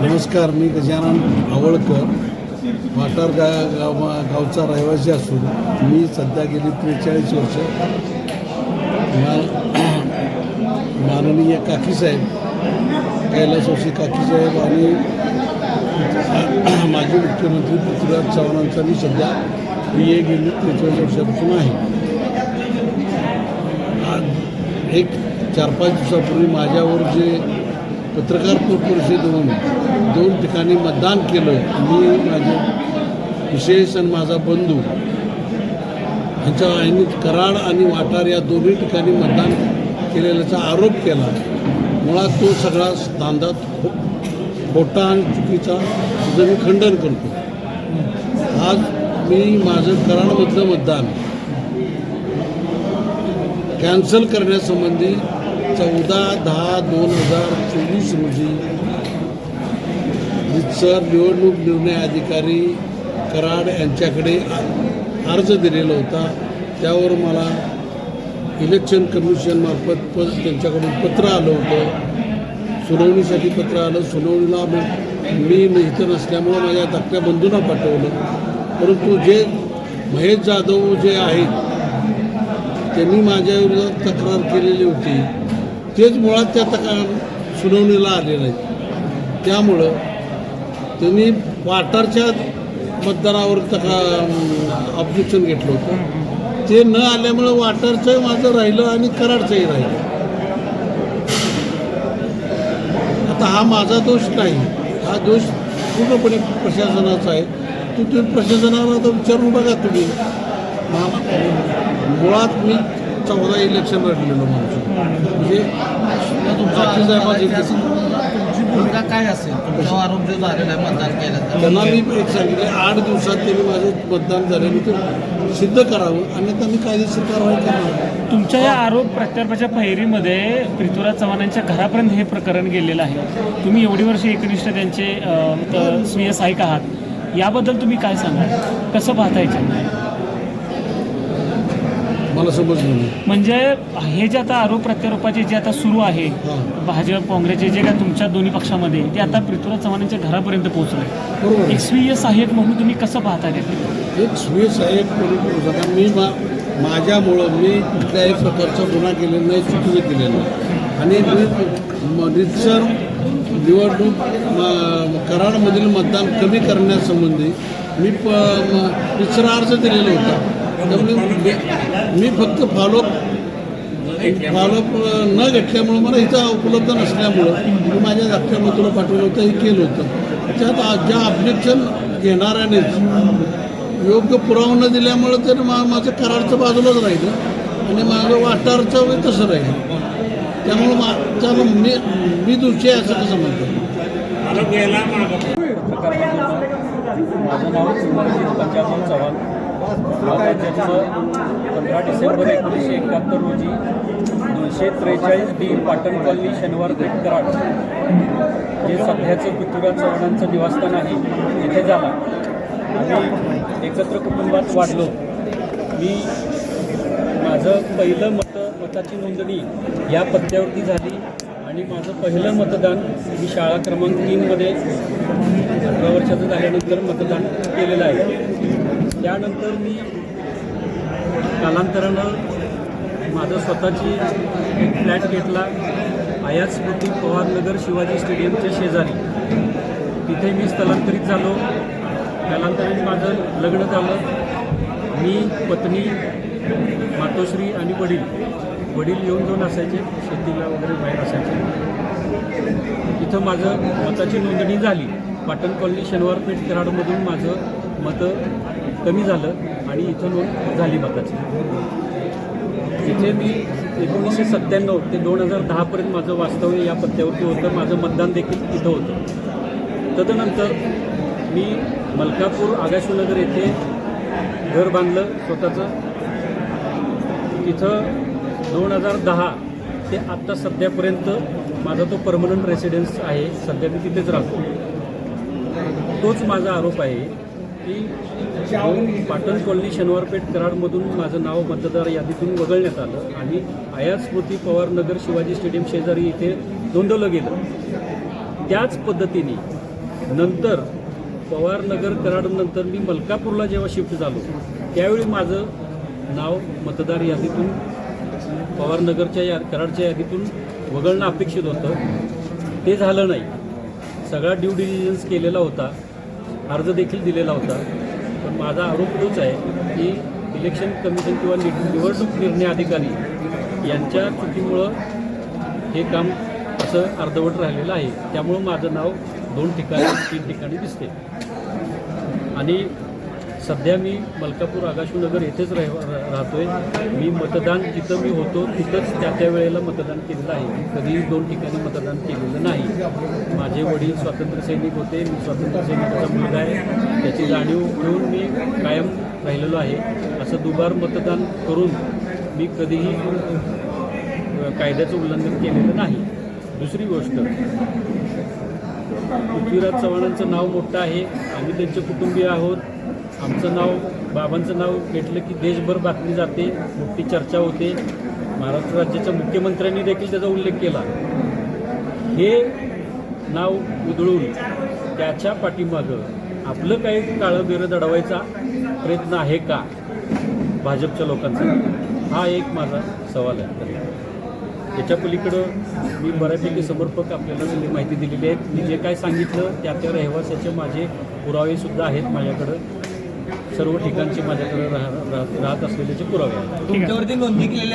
नमस्कार मी गजानन आवळकर. वाटार गा गाव गावचा रहिवासी असून मी सध्या गेली त्रेचाळीस वर्ष. मा- माननीय काकीसाहेब कैलासवासी काकीसाहेब आणि माजी मुख्यमंत्री पृथ्वीराज चव्हाणांचा मी सध्या पी ए गेली त्रेचाळीस वर्षापासून आहे. आज एक चार पाच दिवसापूर्वी माझ्यावर जे पत्रकार परिषद होऊन दोन ठिकाणी मतदान केलं मी माझे विशेष आणि माझा बंधू ह्यांच्या यांनी कराड आणि वाटार या दोन्ही ठिकाणी मतदान केलेल्याचा आरोप केला. मुळात तो सगळा धांदा खोटा आणि चुकीचा तुझं मी खंडन करतो. आज मी माझं कराडमधलं मतदान कॅन्सल करण्यासंबंधी चौदा दहा दोन हजार चोवीस रोजी रितसर निवडणूक निर्णय अधिकारी कराड यांच्याकडे अर्ज दिलेला होता. त्यावर मला इलेक्शन कमिशनमार्फत प त्यांच्याकडून पत्र आलं होतं. सुनावणीसाठी पत्र आलं. सुनावणीला मग मी इथं नसल्यामुळं माझ्या धाकट्या बंधूंना पाठवलं. परंतु जे महेश जाधव जे आहेत त्यांनी माझ्या विरोधात तक्रार केलेली होती. तेच मुळात त्या तक्रार सुनावणीला आले नाही त्यामुळं त्यांनी वाटारच्या मतदानावर तका ऑब्जेक्शन घेतलं होतं. ते न आल्यामुळं वाटारचंही माझं राहिलं आणि कराडचंही राहिलं. आता हा माझा दोष नाही. हा दोष पूर्णपणे प्रशासनाचा आहे. तू तुम्ही प्रशासनाला तर विचारून बघा तुम्ही. मुळात मी चौदा इलेक्शन लढलेलो माणूस. म्हणजे साहेबांची तुमची भूमिका काय असेल? तुमचा आरोप जो झालेला आहे मतदान त्यांना मी एक सांगितले आठ दिवसात त्यांनी माझं मतदान झाल्यानंतर सिद्ध करावं. आणि त्यांनी कायदेशीर कारवाई करणार तुमच्या या आरोप प्रत्यारोपाच्या फैरीमध्ये पृथ्वीराज चव्हाणांच्या घरापर्यंत हे प्रकरण गेलेलं आहे. तुम्ही एवढी वर्ष एकनिष्ठ त्यांचे त- स्वीय सहाय्यक आहात. याबद्दल तुम्ही काय सांगाल? कसं पाहता याच्यात मला समजलं नाही. म्हणजे हे जे आता आरोप प्रत्यारोपाचे जे आता सुरू आहे भाजप काँग्रेसचे जे काय तुमच्या दोन्ही पक्षामध्ये ते आता पृथ्वीराज चव्हाणांच्या घरापर्यंत पोहोचले बरोबर. एक स्वीय सहाय्यक म्हणून तुम्ही कसं पाहता ते एक स्वीय सहाय्यक म्हणून मी मा माझ्यामुळं मी कुठल्याही प्रकारचा गुन्हा केलेला नाही चुकीचं केलेलं नाही. आणि मी रितसर निवडणूक म- कराडमधील मतदान कमी करण्यासंबंधी मी प म- रितसर अर्ज दिलेला होता. मी- फक्त फॉलोअप फॉलोअप न घेतल्यामुळं मला इथं उपलब्ध नसल्यामुळं मी माझ्या धाकट्या तुला पाठवलं होतं हे केलं होतं. त्यात ज्या ऑब्जेक्शन घेणाऱ्यानेच योग्य पुरावा न दिल्यामुळं तर मा माझं करारचं बाजूलाच राहिलं आणि माझं वाटारचं वय तसं राहिलं. त्यामुळं मा त्याला मी मी आहे असं कसं म्हणतो माझं नाव चव्हाण. माझा जन्म पंधरा डिसेंबर एकोणीसशे एकाहत्तर रोजी दोनशे त्रेचाळीस डी पाटण कॉलनी शनिवार पेठ कराड जे सध्याचं पृथ्वीराज चव्हाणांचं निवासस्थान आहे तिथे झाला. आम्ही एकत्र कुटुंबात वाढलो. मी माझं पहिलं मत मताची नोंदणी या पत्त्यावरती झाली. आणि माझं पहिलं मतदान मी शाळा क्रमांक तीनमध्ये अठरा वर्षाचं झाल्यानंतर मतदान केलेलं आहे. त्यानंतर मी कालांतरानं माझं स्वतःची एक फ्लॅट घेतला. आयात स्मृती पवारनगर शिवाजी स्टेडियमच्या शेजारी. तिथे मी स्थलांतरित झालो. कालांतरित माझं लग्न झालं. मी पत्नी मातोश्री आणि वडील. वडील येऊन जाऊन असायचे. शेतीला वगैरे बाहेर असायचे. तिथं माझं मताची नोंदणी झाली. पाटण कॉलनी शनिवार पेठ कराडमधून माझं मतं कमी झालं आणि इथं नोंद झाली मताची इथे मी एकोणीसशे सत्त्याण्णव ते दोन हजार दहापर्यंत माझं वास्तव्य या पत्त्यावरती होतं. माझं मतदान देखील इथं होतं. तदनंतर मी मलकापूर आगाशीनगर येथे घर बांधलं स्वतःचं. तिथं दोन हजार दहा ते आत्ता सध्यापर्यंत माझा तो परमनंट रेसिडेन्स आहे. सध्या मी तिथेच राहतो. तोच माझा आरोप आहे. की पाटण कॉलनी शनिवारपेठ कराडमधून माझं नाव मतदार यादीतून वगळण्यात आलं आणि आयात स्मृती पवार नगर शिवाजी स्टेडियम शेजारी इथे नोंदवलं गेलं. त्याच पद्धतीने नंतर पवारनगर कराडनंतर मी मलकापूरला जेव्हा शिफ्ट झालो त्यावेळी माझं नाव मतदार यादीतून पवारनगरच्या या कराडच्या यादीतून वगळणं अपेक्षित होतं. ते झालं नाही. सगळा ड्यू डिलिजन्स केलेला होता. अर्ज देखील दिलेला होता. पण माझा आरोप तोच आहे की इलेक्शन कमिशन किंवा निवडणूक निर्णय अधिकारी यांच्या चुकीमुळं हे काम असं अर्धवट राहिलेलं आहे. त्यामुळं माझं नाव दोन ठिकाणी तीन ठिकाणी दिसते आणि सध्या मी मलकापूर आगाशूनगर येथेच राह रा- आहे मी मतदान जिथं मी होतो तिथंच त्या त्या वेळेला मतदान केलेलं आहे. मी कधीही दोन ठिकाणी मतदान केलेलं नाही. माझे वडील स्वातंत्र्यसैनिक होते. मी स्वातंत्र्यसैनिकाचा मुलगा आहे. त्याची जाणीव घेऊन मी कायम राहिलेलो आहे. असं दुबार मतदान करून मी कधीही कायद्याचं उल्लंघन केलेलं नाही. दुसरी गोष्ट पृथ्वीराज चव्हाणांचं नाव मोठं आहे. आम्ही त्यांचे कुटुंबीय आहोत. आमचं नाव बाबांचं नाव घेतलं की देशभर बातमी जाते मोठी चर्चा होते. महाराष्ट्र राज्याच्या मुख्यमंत्र्यांनी देखील त्याचा उल्लेख केला. हे नाव उधळून त्याच्या पाठीमागं आपलं काही काळं बिरं दडवायचा प्रयत्न आहे का? भाजपच्या लोकांचा. हा एक माझा सवाल आहे. त्याच्या पलीकडं मी बऱ्यापैकी समर्पक आपल्याला सगळी माहिती दिलेली आहे. मी जे काय सांगितलं त्या त्या रहिवासाचे माझे पुरावेसुद्धा आहेत माझ्याकडं. सर्व ठिकाणचे माझ्याकडे राह राहत राहत असलेल्याचे पुरावे आहेत. तुमच्यावरती नोंदणी केलेली